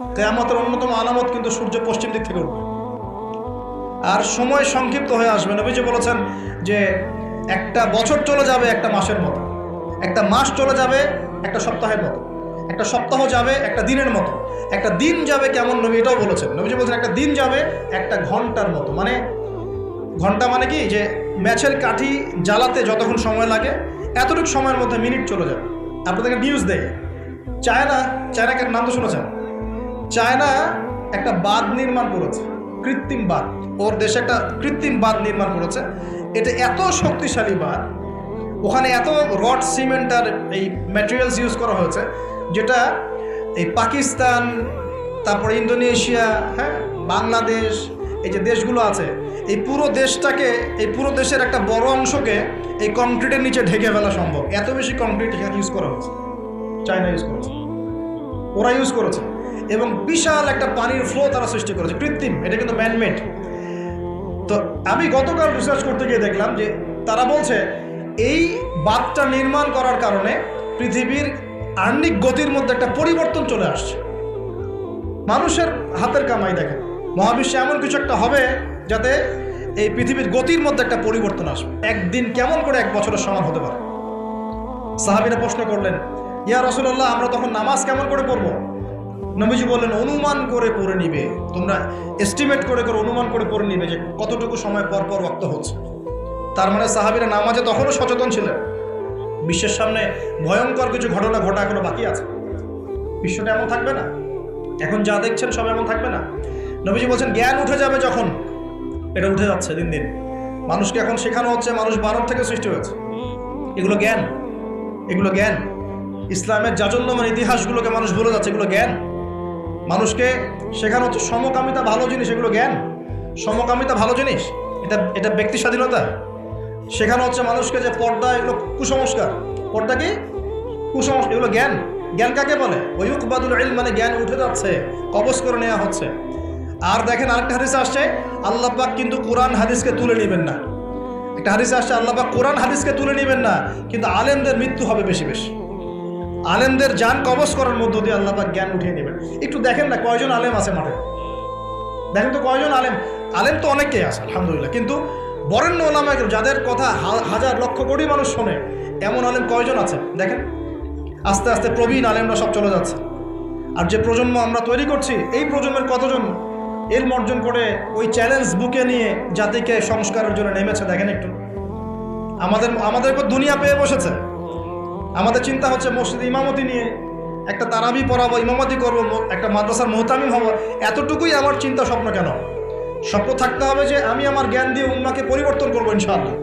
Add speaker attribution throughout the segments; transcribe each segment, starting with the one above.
Speaker 1: কেয়ামতের অন্যতম আলামত কিন্তু সূর্য পশ্চিম দিক থেকে উঠবে। আর সময় সংক্ষিপ্ত হয়ে আসবে। নবীজি বলেছেন যে একটা বছর চলে যাবে একটা মাসের মতো। একটা মাস চলে যাবে একটা সপ্তাহের মতো। একটা সপ্তাহ যাবে একটা দিনের মতো। একটা দিন যাবে কেমন নবী এটাও বলেছেন। নবীজি বলছেন, একটা দিন যাবে একটা ঘণ্টার মতো। মানে ঘণ্টা মানে কি? যে ম্যাচের কাঠি জ্বালাতে যতক্ষণ সময় লাগে, এতটুকু সময়ের মধ্যে মিনিট চলে যাবে। আপনাদেরকে নিউজ দেয় চায়না চায়নাকে নাম তো শুনেছেন? চায়না একটা বাঁধ নির্মাণ করেছে, কৃত্রিম বাঁধ। ওর দেশে একটা কৃত্রিম বাঁধ নির্মাণ করেছে। এটা এত শক্তিশালী বাঁধ, ওখানে এত রড, সিমেন্ট আর এই ম্যাটেরিয়ালস ইউজ করা হয়েছে, যেটা এই পাকিস্তান, তারপরে ইন্দোনেশিয়া হ্যাঁ বাংলাদেশ, এই যে দেশগুলো আছে, এই পুরো দেশটাকে, এই পুরো দেশের একটা বড় অংশকে এই কংক্রিটের নিচে ঢেকে ফেলা সম্ভব। এত বেশি কংক্রিট ইউজ করা হয়েছে, চায়না ইউজ করেছে। ওরা ইউজ করেছে। এবং বিশাল একটা পানির ফ্লো তারা সৃষ্টি করেছে। কৃত্রিম, এটা কিন্তু ম্যানমেড তো আমি গতকাল রিসার্চ করতে গিয়ে দেখলাম যে তারা বলছে, এই বাঁধটা নির্মাণ করার কারণে পৃথিবীর আর্নিক গতির মধ্যে একটা পরিবর্তন চলে আসছে। মানুষের হাতের কামাই দেখেন। মহাবিশ্বে এমন কিছু একটা হবে যাতে এই পৃথিবীর গতির মধ্যে একটা পরিবর্তন আসবে। একদিন কেমন করে এক বছরের সমান হতে পারে? সাহাবিরা প্রশ্ন করলেন, ইয়া রসুল্লাহ আমরা তখন নামাজ কেমন করে পড়ব? নবীজি বললেন, অনুমান করে পড়ে নিবে। তোমরা এস্টিমেট করে করে অনুমান করে পড়ে নিবে যে কতটুকু সময় পর পর রক্ত হচ্ছে। তার মানে সাহাবিরা নামাজে তখনও সচেতন ছিলেন। বিশ্বের সামনে ভয়ঙ্কর কিছু ঘটনা ঘটা এখনও বাকি আছে। বিশ্বটা এমন থাকবে না। এখন যা দেখছেন সব এমন থাকবে না। নবীজি বলছেন, জ্ঞান উঠে যাবে যখন। এটা উঠে যাচ্ছে দিন দিন। মানুষকে এখন শেখানো হচ্ছে, মানুষ বানর থেকে সৃষ্টি হয়েছে। এগুলো জ্ঞান। এগুলো জ্ঞান। ইসলামের জাজল্যমান ইতিহাসগুলোকে মানুষ ভুলে যাচ্ছে। এগুলো জ্ঞান। মানুষকে শেখানো হচ্ছে সমকামিতা ভালো জিনিস, এগুলো জ্ঞান। সমকামিতা ভালো জিনিস, এটা এটা ব্যক্তি স্বাধীনতা। শেখানো হচ্ছে মানুষকে যে পর্দা, এগুলো কুসংস্কার। পর্দা কি? কুসংস্কার, এগুলো জ্ঞান। জ্ঞান কাকে বলে? ওয়ুকবাদুল ইলম মানে জ্ঞান উঠে যাচ্ছে, কবজ করে নেওয়া হচ্ছে। আর দেখেন আরেকটা হাদিস আসছে, আল্লাহ পাক কিন্তু কোরআন হাদিসকে তুলে নেবেন না। একটা হাদিস আসছে, আল্লাহ পাক কোরআন হাদিসকে তুলে নেবেন না, কিন্তু আলেমদের মৃত্যু হবে বেশি বেশি। আলেমদের যান কবজ করার মধ্য দিয়ে আল্লাহ পাক জ্ঞান উঠিয়ে নেবেন একটু দেখেন না কয়জন আলেম আছে মাঠে? দেখেন তো কয়জন আলেম? আলেম তো অনেকেই আছে, আলহামদুলিল্লাহ। কিন্তু বরেণ্য ওলামা যাদের কথা হাজার লক্ষ কোটি মানুষ শোনে, এমন আলেম কয়জন আছে? দেখেন। আস্তে আস্তে প্রবীণ আলেমরা সব চলে যাচ্ছে। আর যে প্রজন্ম আমরা তৈরি করছি, এই প্রজন্মের কতজন এর অর্জন করে ওই চ্যালেঞ্জ বুকে নিয়ে জাতিকে সংস্কারের জন্য নেমেছে, দেখেন একটু। আমাদের আমাদের দুনিয়া পেয়ে বসেছে। আমাদের চিন্তা হচ্ছে মসজিদ ইমামতি নিয়ে একটা তারাবি পড়াবো, ইমামতি করব একটা মাদ্রাসার মোহতামিম হব। এতটুকুই আমার চিন্তা স্বপ্ন কেন? স্বপ্ন থাকতে হবে যে আমি আমার জ্ঞান দিয়ে উম্মাকে পরিবর্তন করব ইনশাআল্লাহ।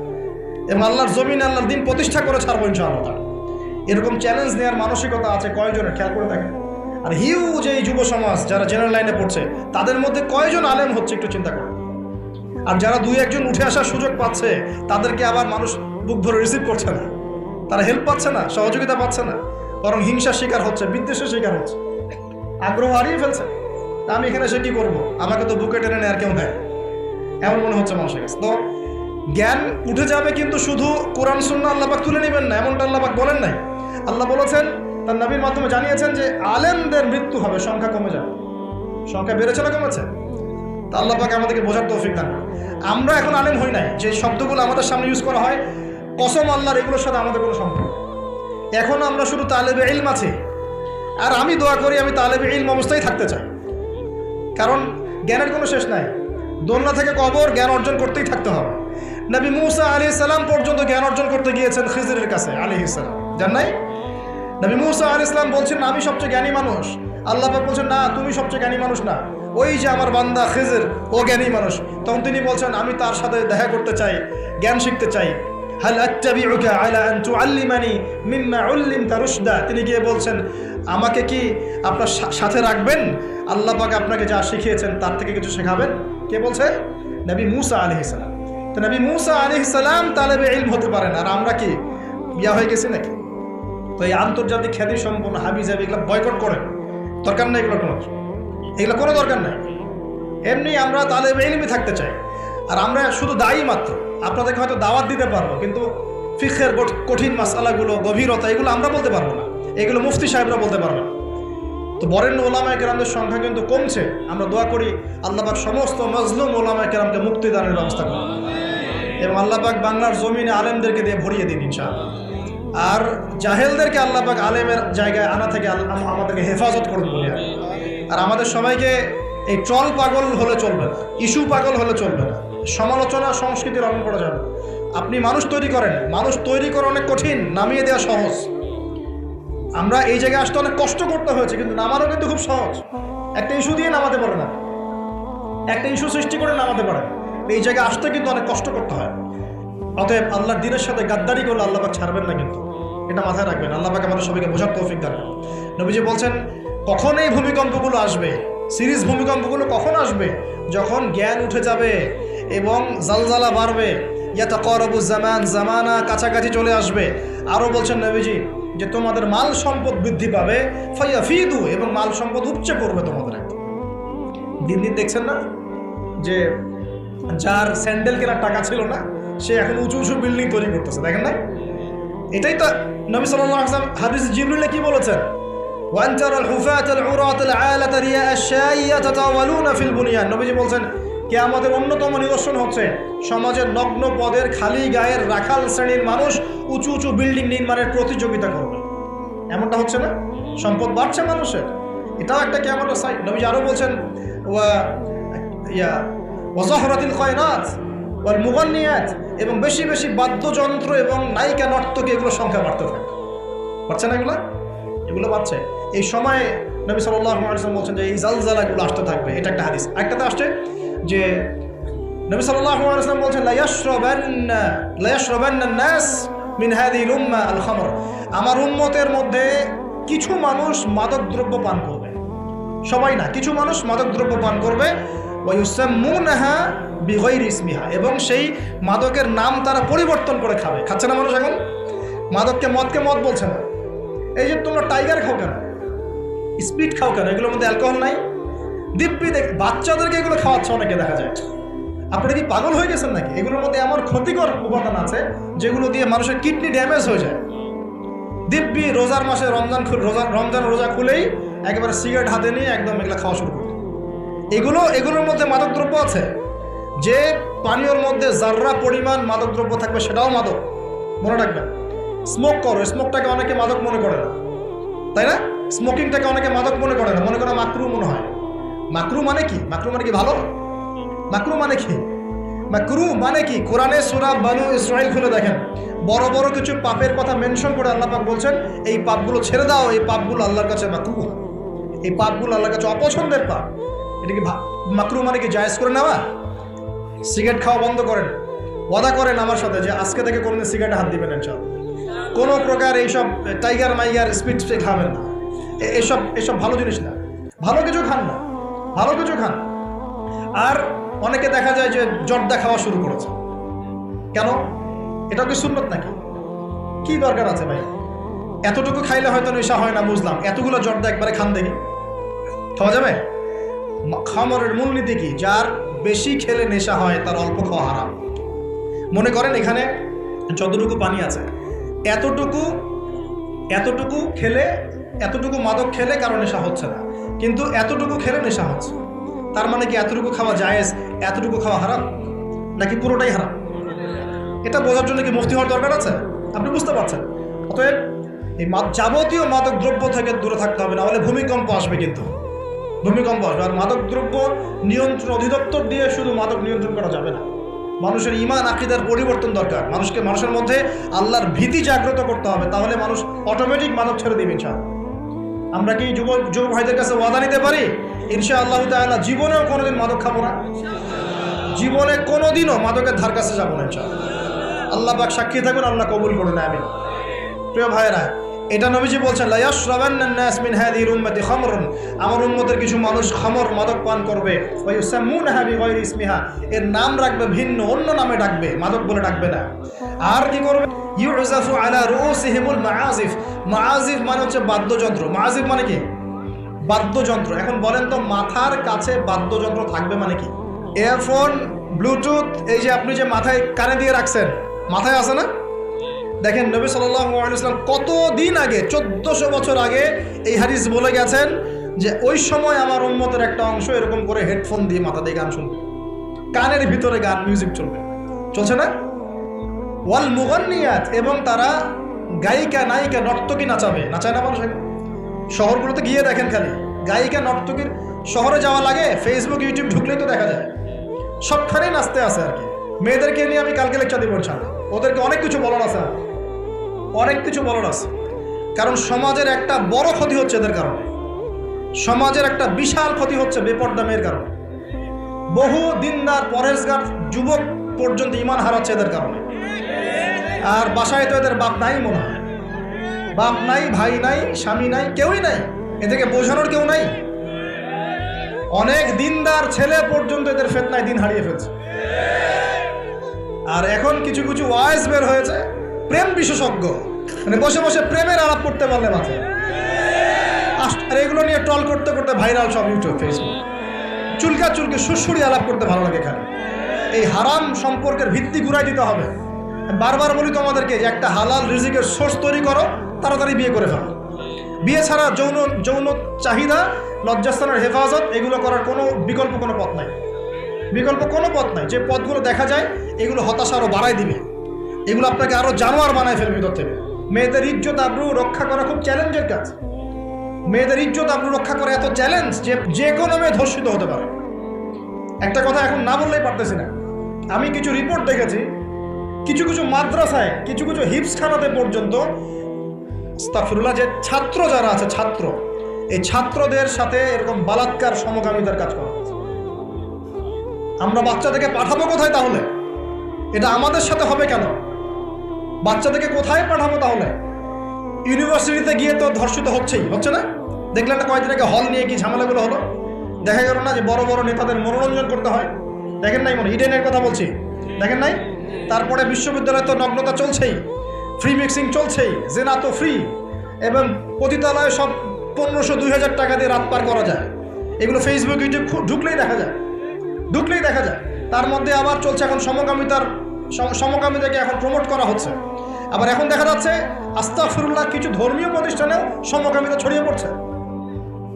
Speaker 1: এবং আল্লাহর জমিন আল্লাহর দিন প্রতিষ্ঠা করে ছাড়বো ইনশাআল্লাহ। এরকম চ্যালেঞ্জ নেওয়ার মানসিকতা আছে কয়জনের? খেয়াল করে দেখেন। আর হিউজ এই যুব সমাজ, যারা জেনারেল লাইনে পড়ছে, তাদের মধ্যে কয়জন আলেম হচ্ছে একটু চিন্তা করুন। আর যারা দুই একজন উঠে আসার সুযোগ পাচ্ছে, তাদেরকে আবার মানুষ বুক ভরে রিসিভ করছে না। তারা হেল্প পাচ্ছে না, সহযোগিতা পাচ্ছে না, বরং হিংসার শিকার হচ্ছে, বিদ্বেষের শিকার হচ্ছে। আগ্রহ হারিয়ে ফেলছে। তা আমি এখানে সে কি করব? আমাকে তো বুকে টেনে নেয় আর কেউ নেয় এমন মনে হচ্ছে মানুষের কাছে। তো জ্ঞান উঠে যাবে কিন্তু শুধু কোরআন সুন্না আল্লাপাক তুলে নেবেন না, এমনটা আল্লাপাক বলেন নাই। আল্লাহ বলেছেন, তার নবীর মাধ্যমে জানিয়েছেন যে আলেমদের মৃত্যু হবে, সংখ্যা কমে যাবে। সংখ্যা বেড়েছে না কমেছে? তা আল্লাহ পাক আমাদেরকে বোঝার তৌফিক দান। আমরা এখন আলেম হই নাই। যে শব্দগুলো আমাদের সামনে ইউজ করা হয় কসম আল্লাহর এগুলোর সাথে আমাদের কোনো সম্পর্ক এখন আমরা শুধু তালেবে ইলম আছি। আর আমি দোয়া করি আমি তালেবে ইলম অবস্থায় থাকতে চাই। কারণ জ্ঞানের কোনো শেষ নাই। দোলনা থেকে কবর জ্ঞান অর্জন করতেই থাকতে হবে। নবী মুসা আলী সালাম পর্যন্ত জ্ঞান অর্জন করতে গিয়েছেন খিজরের কাছে আলী ইসলাম জান নাই? নবী মুসা আলী ইসলাম বলছেন, আমি সবচেয়ে জ্ঞানী মানুষ। আল্লাহ পাক বলছেন, না, তুমি সবচেয়ে জ্ঞানী মানুষ না। ওই যে আমার বান্দা খিজর, ও জ্ঞানী মানুষ। তখন তিনি বলছেন, আমি তার সাথে দেখা করতে চাই, জ্ঞান শিখতে চাই। আলা তিনি গিয়ে বলছেন, আমাকে কি আপনার সাথে রাখবেন? আল্লাহ পাক আপনাকে যা শিখিয়েছেন তার থেকে কিছু শেখাবেন? কে বলছে? নবী মুসা আলাইহিস সালাম। তো নবী মুসা আলাইহিস সালাম তালেবে ইলম হতে পারেন। আর আমরা কি বিয়া হয়ে গেছি নাকি? তো এই আন্তর্জাতিক খ্যাতি সম্পন্ন হাবি জাবি এগুলো বয়কট করেন। দরকার নেই এগুলো কোনো। এগুলো কোনো দরকার নেই। এমনি আমরা তালেবে ইলমি থাকতে চাই। আর আমরা শুধু দায়ী মাত্র। আপনাদেরকে হয়তো দাওয়াত দিতে পারব, কিন্তু ফিখের কঠিন মাসালাগুলো, গভীরতা, এগুলো আমরা বলতে পারব না। এগুলো মুফতি সাহেবরা বলতে পারবেন তো বরেণ্য ওলামায় কেরামদের সংখ্যা কিন্তু কমছে। আমরা দোয়া করি আল্লাহবাক সমস্ত মজলুম ওলামায় কেরামকে মুক্তিদানের ব্যবস্থা করুন। এবং আল্লাহবাক বাংলার জমিনে আলেমদেরকে দিয়ে ভরিয়ে দিন, ইনশাআল্লাহ। আর জাহেলদেরকে আল্লাহবাক আলেমের জায়গায় আনা থেকে আমাদেরকে হেফাজত করুন বলি আর আমাদের সবাইকে এই ট্রল পাগল হলে চলবে না, ইস্যু পাগল হলে চলবে না। সমালোচনা সংস্কৃতি রঙ করা যাবে আপনি মানুষ তৈরি করেন। মানুষ তৈরি করা অনেক কঠিন, নামিয়ে দেওয়া সহজ। আমরা এই জায়গায় আসতে অনেক কষ্ট করতে হয়েছে, কিন্তু নামানো কিন্তু খুব সহজ। একটা ইস্যু দিয়ে নামাতে পারে না। একটা ইস্যু সৃষ্টি করে নামাতে পারে। এই জায়গায় আসতে কিন্তু অনেক কষ্ট করতে হয়। অতএব আল্লাহর দিনের সাথে গাদ্দারি করলে আল্লাহবাক ছাড়বেন না কিন্তু। এটা মাথায় রাখবেন। আল্লাহবাক আমাদের সবাইকে বোঝার তৌফিক দান। নবীজি বলছেন কখন এই ভূমিকম্পগুলো আসবে, সিরিজ ভূমিকম্পগুলো কখন আসবে? যখন জ্ঞান উঠে যাবে এবং জালজালা বাড়বে। ইয়াতা করবু জামান, জামানা কাছাকাছি চলে আসবে। আরও বলছেন নবীজি যে, তোমাদের মাল সম্পদ বৃদ্ধি পাবে। ফাইয়া ফিদু এবং মাল সম্পদ উপচে পড়বে তোমাদের দিন দিন দেখছেন না? যে, যার স্যান্ডেল কেনার টাকা ছিল না, সে এখন উঁচু উঁচু বিল্ডিং তৈরি করতেছে। দেখেন না? এটাই তো নবী সাল্লাল্লাহু আলাইহি ওয়াসাল্লাম হাদিস জিবরিলে কি বলেছেন? ওয়ান তারাল হুফাত আল উরাত আল আলাত রিয়া আশ-শাই ইয়াতাতাওয়ালুনা ফিল বুনিয়ান বলছেন কিয়ামতের অন্যতম নিদর্শন হচ্ছে সমাজের নগ্ন পদের খালি গায়ের রাখাল শ্রেণির মানুষ উঁচু উঁচু বিল্ডিং নির্মাণের প্রতিযোগিতা করবে। এমনটা হচ্ছে না? সম্পদ বাড়ছে মানুষের। এটাও একটা কেমন সাই নবীজি আরও বলছেন ইয়া ওয়াজাহরাতিল কয়নাত ওয়াল মুগান্নিয়াত এবং বেশি বেশি বাদ্যযন্ত্র এবং নায়িকা নর্তকী এগুলোর সংখ্যা বাড়তে থাকে বাড়ছে না এগুলো? এগুলো বাড়ছে। এই সময়ে নবী ওয়াসাল্লাম বলছেন যে এই জালজালাগুলো আসতে থাকবে। এটা একটা হাদিস। একটাতে আসছে যে নবী ওয়াসাল্লাম বলছেন আমার উম্মতের মধ্যে কিছু মানুষ মাদকদ্রব্য পান করবে। সবাই না, কিছু মানুষ মাদকদ্রব্য পান করবে। এবং সেই মাদকের নাম তারা পরিবর্তন করে খাবে। খাচ্ছে না মানুষ এখন? মাদককে মদকে মদ বলছে না। এই যে তোমরা টাইগার খাও কেন? স্পিড খাও কেন? এগুলোর মধ্যে অ্যালকোহল নাই? দিব্যি দেখ, বাচ্চাদেরকে এগুলো খাওয়াচ্ছে অনেকে দেখা যায়। আপনারা কি পাগল হয়ে গেছেন নাকি? এগুলোর মধ্যে এমন ক্ষতিকর উপাদান আছে, যেগুলো দিয়ে মানুষের কিডনি ড্যামেজ হয়ে যায়। দিব্যি রোজার মাসে রমজান রোজা রমজান রোজা খুলেই একেবারে সিগারেট হাতে নিয়ে একদম এগুলো খাওয়া শুরু করবে এগুলো এগুলোর মধ্যে মাদকদ্রব্য আছে। যে পানীয়র মধ্যে যার্রা পরিমাণ মাদকদ্রব্য থাকবে সেটাও মাদক। মনে রাখবেন স্মোক করো স্মোকটাকে অনেকে মাদক মনে করে না। তাই না? স্মোকিংটাকে অনেকে মাদক মনে করে না। মনে করে মাকরু মনে হয়। মাকরু মানে কি? মাকরু মানে কি ভালো? মাকরু মানে কি? মাকরু মানে কি? কোরআনে সুরা বানু ইসরাইল খুলে দেখেন। বড় বড় কিছু পাপের কথা মেনশন করে আল্লাহ পাক বলছেন, এই পাপগুলো ছেড়ে দাও, এই পাপগুলো আল্লাহর কাছে মাকরু এই পাপগুলো আল্লাহর কাছে অপছন্দের পাপ। এটা কি মাকরু মানে কি জায়েজ করে নেওয়া? সিগারেট খাওয়া বন্ধ করেন। ওয়াদা করেন আমার সাথে যে আজকে থেকে কোনোদিন সিগারেটে হাত দিবেন ইনশাল কোনো প্রকার এইসব টাইগার মাইগার স্পিড খাবেন না। এসব এসব ভালো জিনিস না। ভালো কিছু খান না। ভালো কিছু খান। আর অনেকে দেখা যায় যে জর্দা খাওয়া শুরু করেছে। কেন? এটা কি সুন্নত নাকি? কি দরকার আছে ভাই এতটুকু খাইলে হয়তো নেশা হয় না, বুঝলাম। এতগুলো জর্দা একবারে খান দেখি। খাওয়া যাবে? খামারের মূলনীতি কি? যার বেশি খেলে নেশা হয়, তার অল্প খাওয়া হারাম। মনে করেন এখানে যতটুকু পানি আছে, এতটুকু এতটুকু খেলে, এতটুকু মাদক খেলে কারও নেশা হচ্ছে না। কিন্তু এতটুকু খেলে নেশা হচ্ছে। তার মানে কি এতটুকু খাওয়া জায়েজ, এতটুকু খাওয়া হারাম? নাকি পুরোটাই হারাম? এটা বোঝার জন্য কি মুফতি হওয়ার দরকার আছে? আপনি বুঝতে পারছেন। অতএব এই যাবতীয় মাদক দ্রব্য থেকে দূরে থাকতে হবে না হলে ভূমিকম্প আসবে কিন্তু। ভূমিকম্প আসবে। আর মাদক দ্রব্য নিয়ন্ত্রণ অধিদপ্তর দিয়ে শুধু মাদক নিয়ন্ত্রণ করা যাবে না। মানুষের ইমান আকিদার পরিবর্তন দরকার। মানুষকে মানুষের মধ্যে আল্লাহর ভীতি জাগ্রত করতে হবে, তাহলে মানুষ অটোমেটিক মাদক ছেড়ে দিবে, ইনশাআল্লাহ। আমরা কি যুব যুব ভাইদের কাছে ওয়াদা নিতে পারি? ইনশা আল্লাহ তাল্লাহ জীবনেও কোনোদিন মাদক খাব না। জীবনে কোনোদিনও মাদকের ধার কাছে যাব না ইনশাআল্লাহ। আল্লাহ বাক সাক্ষী থাকুন, আল্লাহ কবুল করুন আমি প্রিয় ভাইরা এটা নবীজি বলছেন লায়াশরাবান্নান নাস মিন হাদিহিল উম্মতি খামরুন। আমার উম্মতের কিছু মানুষ খামর মাদক পান করবে। ইসমিহা। এর নাম রাখবে ভিন্ন, অন্য নামে ডাকবে, মাদক বলে ডাকবে না। আর কি করবে? ইউজাফু আলা রুউসিহিমুল মাআজিফ মাআজিফ মানে হচ্ছে বাদ্যযন্ত্র। মাআজিফ মানে কি? বাদ্যযন্ত্র। এখন বলেন তো, মাথার কাছে বাদ্যযন্ত্র থাকবে মানে কি? এয়ারফোন, ব্লুটুথ, এই যে আপনি যে মাথায় কানে দিয়ে রাখছেন, মাথায় আছে না? দেখেন নবী সাল্লাম কত দিন আগে, চোদ্দশো বছর আগে এই হাদিস বলে গেছেন যে, ওই সময় আমার উন্মতের একটা অংশ এরকম করে হেডফোন দিয়ে মাথা দিয়ে গান শুনবে কানের ভিতরে গান মিউজিক চলবে। চলছে না? ওয়াল মুগান্নিয়াত, এবং তারা গায়িকা, নায়িকা, নর্তকী নাচাবে। নাচায় না মানুষ শহরগুলোতে গিয়ে দেখেন খালি। গায়িকা, নর্তকীর শহরে যাওয়া লাগে ফেসবুক ইউটিউব ঢুকলেই তো দেখা যায়। সবখানেই নাচতে আছে আর কি। মেয়েদেরকে নিয়ে আমি কালকে লেকচার দিব ইনশাআল্লাহ। ওদেরকে অনেক কিছু বলার আছে। অনেক কিছু বলার আছে। কারণ সমাজের একটা বড় ক্ষতি হচ্ছে এদের কারণে। সমাজের একটা বিশাল ক্ষতি হচ্ছে বেপর্দা মেয়ের কারণে। বহু দিনদার পরেশগার যুবক পর্যন্ত ইমান হারাচ্ছে এদের কারণে। আর বাসায় তো এদের বাপ নাই মনে হয়। বাপ নাই, ভাই নাই, স্বামী নাই, কেউই নাই। এদেরকে বোঝানোর কেউ নাই। অনেক দিনদার ছেলে পর্যন্ত এদের ফেতনায় দিন হারিয়ে ফেলছে। আর এখন কিছু কিছু ওয়াইস বের হয়েছে। প্রেম বিশেষজ্ঞ। মানে বসে বসে প্রেমের আলাপ করতে পারলে মাঝে আর এগুলো নিয়ে টল করতে করতে ভাইরাল সব ইউটিউব ফেসবুক চুলকা চুলকে, সুরসুরি আলাপ করতে ভালো লাগে এখানে। এই হারাম সম্পর্কের ভিত্তি ঘুরাই দিতে হবে। বারবার বলি তোমাদেরকে যে একটা হালাল রিজিকের সোর্স তৈরি করো, তাড়াতাড়ি বিয়ে করে ফেলো। বিয়ে ছাড়া যৌন যৌন চাহিদা, লজ্জাস্থানের হেফাজত, এগুলো করার কোনো বিকল্প কোনো পথ নাই। বিকল্প কোনো পথ নাই। যে পথগুলো দেখা যায়, এগুলো হতাশা আরও বাড়াই দিবে। এগুলো আপনাকে আরও জানোয়ার বানায় ফেলবে ভিতর থেকে। মেয়েদের ইজ্জত আব্রু রক্ষা করা খুব চ্যালেঞ্জের কাজ। মেয়েদের ইজ্জত আব্রু রক্ষা করা এত চ্যালেঞ্জ যে যে কোনো মেয়ে ধর্ষিত হতে পারে। একটা কথা এখন না বললেই পারতেছি না। আমি কিছু রিপোর্ট দেখেছি, কিছু কিছু মাদ্রাসায়, কিছু কিছু হিপসখানাতে পর্যন্ত স্তাফিরুল্লাহ যে ছাত্র যারা আছে, ছাত্র, এই ছাত্রদের সাথে এরকম বালাৎকার সমগামিতার কাজ করা। আমরা বাচ্চাদেরকে পাঠাবো কোথায় তাহলে? এটা আমাদের সাথে হবে কেন? বাচ্চাদেরকে কোথায় পাঠাবো তাহলে? ইউনিভার্সিটিতে গিয়ে তো ধর্ষিত হচ্ছেই, হচ্ছে না? দেখলেন না কয়েকদিন আগে হল নিয়ে কি ঝামেলাগুলো হলো? দেখা গেল না যে বড় বড় নেতাদের মনোরঞ্জন করতে হয়। দেখেন নাই মনে, ইডেনের কথা বলছি। দেখেন নাই? তারপরে বিশ্ববিদ্যালয়ে তো নগ্নতা চলছেই ফ্রি মিক্সিং চলছেই, জেনা তো ফ্রি এবং পতিতালয়ে সব পনেরোশো দুই হাজার টাকা দিয়ে রাত পার করা যায়। এগুলো ফেসবুক ইউটিউব ঢুকলেই দেখা যায়। ঢুকলেই দেখা যায়। তার মধ্যে আবার চলছে এখন সমকামিতার সম- সমকামিতাকে এখন প্রমোট করা হচ্ছে। আবার এখন দেখা যাচ্ছে আস্তাফিরুল্লাহ কিছু ধর্মীয় প্রতিষ্ঠানেও সমকামীরা ছড়িয়ে পড়ছে।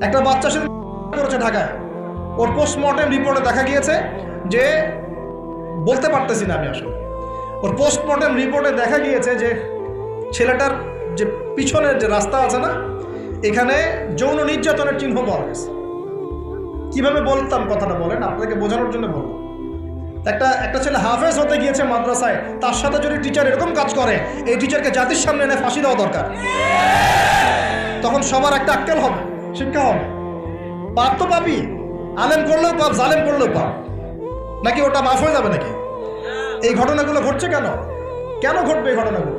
Speaker 1: একটা বাচ্চা সে করেছে ঢাকায়। ওর পোস্টমর্টেম রিপোর্টে দেখা গিয়েছে যে, বলতে পারতেছি না আমি আসলে। ওর পোস্টমর্টেম রিপোর্টে দেখা গিয়েছে যে, ছেলেটার যে পিছনের যে রাস্তা আছে না, এখানে যৌন নির্যাতনের চিহ্ন পাওয়া গেছে। কীভাবে বলতাম কথাটা বলেন? আপনাকে বোঝানোর জন্য বলব। একটা একটা ছেলে হাফেজ হতে গিয়েছে মাদ্রাসায়, তার সাথে যদি টিচার এরকম কাজ করে, এই টিচারকে জাতির সামনে এনে ফাঁসি দেওয়া দরকার। তখন সবার একটা আক্কেল হবে, শিক্ষা হবে। পাপ তো পাবি আলেম করলেও পাপ, জালেম করলেও পাপ। নাকি ওটা মাফ হয়ে যাবে নাকি? এই ঘটনাগুলো ঘটছে কেন? কেন ঘটবে এই ঘটনাগুলো?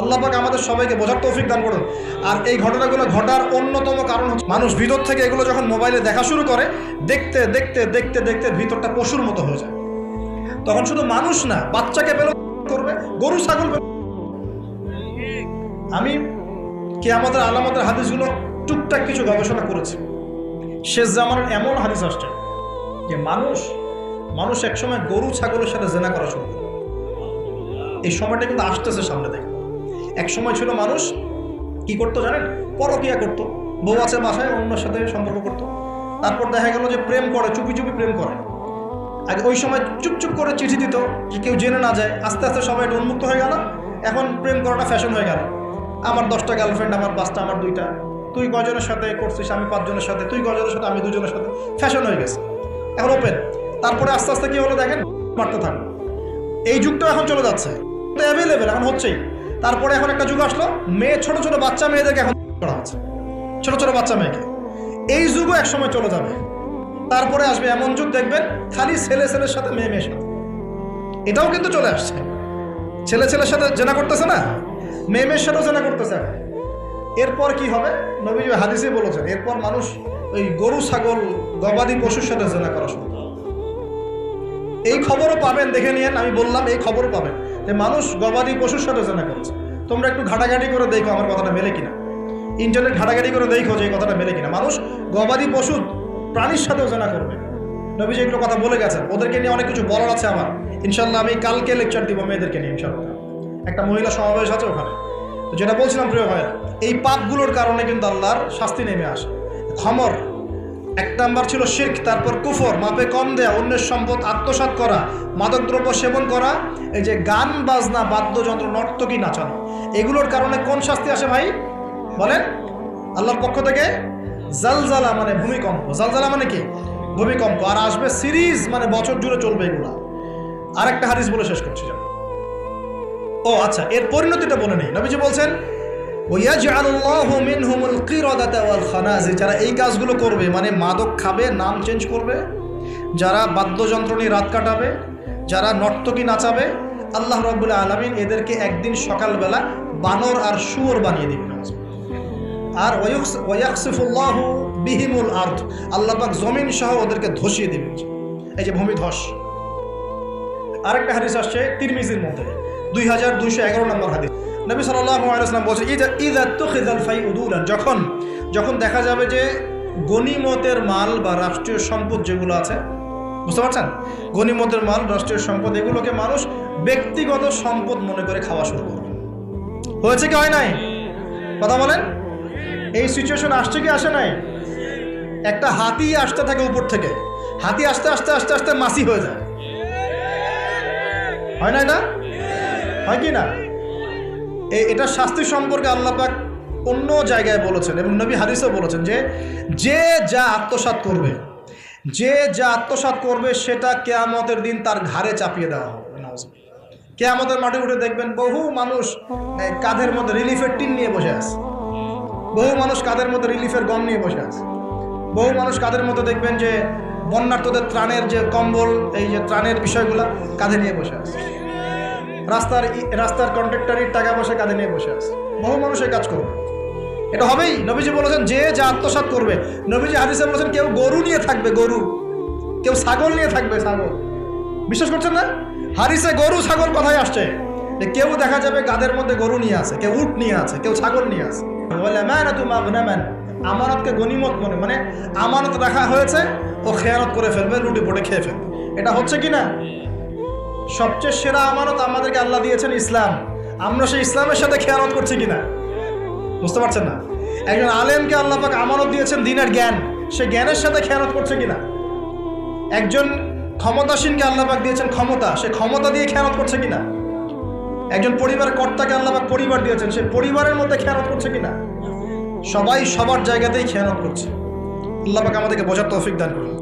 Speaker 1: আল্লাহ পাক আমাদের সবাইকে বোঝার তৌফিক দান করুন। আর এই ঘটনাগুলো ঘটার অন্যতম কারণ হচ্ছে, মানুষ ভিতর থেকে এগুলো যখন মোবাইলে দেখা শুরু করে, দেখতে দেখতে দেখতে দেখতে ভিতরটা পশুর মতো হয়ে যায়। তখন শুধু মানুষ না, বাচ্চাকে পেল করবে, গরু, ছাগল আমি কে আমাদের আলামতের হাদিসগুলো টুকটাক কিছু গবেষণা করেছি। শেষ জামানের এমন হাদিস আসছে যে মানুষ মানুষ একসময় গরু, ছাগলের সাথে জেনা করা শুরু করে। এই সময়টা কিন্তু আসতেছে সামনে দেখে এক সময় ছিল মানুষ কি করতো জানেন? পরকিয়া করতো। বউ আছে বাসায়, অন্যের সাথে সম্পর্ক করতো। তারপর দেখা গেল যে প্রেম করে, চুপি চুপি প্রেম করে। আগে ওই সময় চুপচুপ করে চিঠি দিত যে কেউ জেনে না যায়। আস্তে আস্তে সবাই একটু উন্মুক্ত হয়ে গেল। এখন প্রেম করাটা ফ্যাশন হয়ে গেল। আমার দশটা গার্লফ্রেন্ড আমার পাঁচটা, আমার দুইটা। তুই কজনের সাথে করছিস, আমি পাঁচজনের সাথে, তুই কজনের সাথে, আমি দুজনের সাথে? ফ্যাশন হয়ে গেছে। এখন ওপেন তারপরে আস্তে আস্তে কি হলো দেখেন? মারতে থাকল এই যুগটা এখন চলে যাচ্ছে। অ্যাভেলেবেল এখন হচ্ছেই। তারপরে এখন একটা যুগ আসলো। মেয়ে, ছোট ছোট বাচ্চা মেয়েদেরকে এখন করা হচ্ছে। ছোট ছোট বাচ্চা মেয়েকে। এই যুগও একসময় চলে যাবে। তারপরে আসবে এমন যুগ, দেখবেন খালি ছেলে ছেলের সাথে মেয়ে মেয়ের সাথে। এটাও কিন্তু চলে আসছে। ছেলে ছেলের সাথে জেনা করতেছে না? মেয়ে মেয়ের সাথেও জেনা করতেছে। এরপর কি হবে? নবী হাদিসে বলেছেন, এরপর মানুষ ওই গরু, ছাগল, গবাদি পশুর সাথে জেনা করা শুরু এই খবরও পাবেন, দেখে নিয়েন, আমি বললাম, এই খবরও পাবেন যে মানুষ গবাদি পশুর সাথে জেনা করছে। তোমরা একটু ঘাটাঘাটি করে দেখো আমার কথাটা মেলে কিনা। ইন্টারনেট ঘাটাঘাটি করে দেখো যে এই কথাটা মেলে কিনা। মানুষ গবাদি পশু প্রাণীর সাথেও জেনা করবে। নবী যেগুলো কথা বলে গেছেন। ওদেরকে নিয়ে অনেক কিছু বলার আছে আমার। ইনশাল্লাহ আমি কালকে লেকচার দিব মেয়েদেরকে নিয়ে ইনশাল্লাহ একটা মহিলা সমাবেশ আছে ওখানে। তো যেটা বলছিলাম, প্রিয় ভাইরা এই পাপগুলোর কারণে কিন্তু আল্লাহর শাস্তি নেমে আসে। খমর, এক নাম্বার ছিল শির্ক, তারপর কুফর, মাপে কম দেয়া, অন্যের সম্পদ আত্মসাৎ করা, মাদকদ্রব্য সেবন করা, এই যে গান, বাজনা, বাদ্যযন্ত্র, নর্তকী নাচানো, এগুলোর কারণে কোন শাস্তি আসে ভাই? বলেন। আল্লাহর পক্ষ থেকে জালজালা মানে ভূমিকম্প। জালজালা মানে কি? ভূমিকম্প। আর আসবে সিরিজ মানে বছর জুড়ে চলবে এগুলা। আরেকটা হাদিস বলে শেষ করছি। ও আচ্ছা এর পরিণতিটা বলে নেই। নবীজি বলছেন যারা এই কাজগুলো করবে মানে মাদক খাবে, নাম চেঞ্জ করবে, যারা বাদ্যযন্ত্র নিয়ে রাত কাটাবে, যারা নর্তকী নাচাবে, আল্লাহ রাব্বুল আলামিন এদেরকে একদিন সকালবেলা বানর আর শুয়োর বানিয়ে দিবেন। আর ওয়াইউস- বিহিমুল আর্থ আল্লাহ পাক জমিন সহ ওদেরকে ধসিয়ে দিবেন। এই যে ভূমি ধস। আরেকটা হাদিস আসছে তিরমিজির মধ্যে। দুই হাজার দুইশো এগারো নম্বর হাদিস। নবী সাল্লাম বলছে ঈদ আত্মখিজাল ফাই উদুলান যখন যখন দেখা যাবে যে গনিমতের মাল বা রাষ্ট্রীয় সম্পদ যেগুলো আছে, বুঝতে পারছেন? গনিমতের মাল, রাষ্ট্রীয় সম্পদ, এগুলোকে মানুষ ব্যক্তিগত সম্পদ মনে করে খাওয়া শুরু করবে। হয়েছে কি হয় নাই? কথা বলেন। এই সিচুয়েশন আসছে কি আসে নাই? একটা হাতি আসতে থাকে উপর থেকে। হাতি আস্তে আস্তে আস্তে আস্তে মাসি হয়ে যায়। হয় নাই না? হয় কি না? এটা শাস্তি সম্পর্কে আল্লাহ পাক অন্য জায়গায় বলেছেন এবং নবী হাদিসও বলেছেন যে যে যা আত্মসাৎ করবে, যে যা আত্মসাৎ করবে সেটা কেয়ামতের দিন তার ঘাড়ে চাপিয়ে দেওয়া হবে। কেয়ামতের মাঠে উঠে দেখবেন বহু মানুষ কাঁধের মধ্যে রিলিফের টিন নিয়ে বসে আছে। বহু মানুষ কাঁধের মধ্যে রিলিফের গম নিয়ে বসে আছে। বহু মানুষ কাদের মধ্যে দেখবেন যে বন্যার্থদের ত্রাণের যে কম্বল, এই যে ত্রাণের বিষয়গুলো কাঁধে নিয়ে বসে আছে। রাস্তার রাস্তার কন্ট্রাক্টরির টাকা পয়সা কাঁধে নিয়ে বসে আছে। বহু মানুষ এই কাজ করবে। এটা হবেই। নবীজি বলেছেন, যে যা আত্মসাৎ করবে। নবীজি হাদিসে বলেছেন, কেউ গরু নিয়ে থাকবে, গরু। কেউ ছাগল নিয়ে থাকবে, ছাগল। বিশ্বাস করছেন না? হারিসে গরু, ছাগল কথাই আসছে। কেউ দেখা যাবে গাদের মধ্যে গরু নিয়ে আছে, কেউ উট নিয়ে আছে, কেউ ছাগল নিয়ে আছে। আমানতকে গনিমত মনে মানে আমানত রাখা হয়েছে ও খেয়ানত করে ফেলবে লুটে পড়ে খেয়ে ফেলবে। এটা হচ্ছে কি না? সবচেয়ে সেরা আমানত আমাদেরকে আল্লাহ দিয়েছেন ইসলাম। আমরা সেই ইসলামের সাথে খেয়ানত করছি কিনা বুঝতে পারছেন না? একজন আলেমকে আল্লাহ পাক আমানত দিয়েছেন দিনের জ্ঞান। সে জ্ঞানের সাথে খেয়ানত করছে কিনা একজন ক্ষমতাসীনকে আল্লাহ পাক দিয়েছেন ক্ষমতা। সে ক্ষমতা দিয়ে খেয়ানত করছে কিনা একজন পরিবার কর্তাকে আল্লাহ পাক পরিবার দিয়েছেন, সে পরিবারের মধ্যে খেয়ানত করছে কিনা? সবাই সবার জায়গাতেই খেয়ানত করছে। আল্লাহ আমাদেরকে বোঝার তৌফিক দান করুন।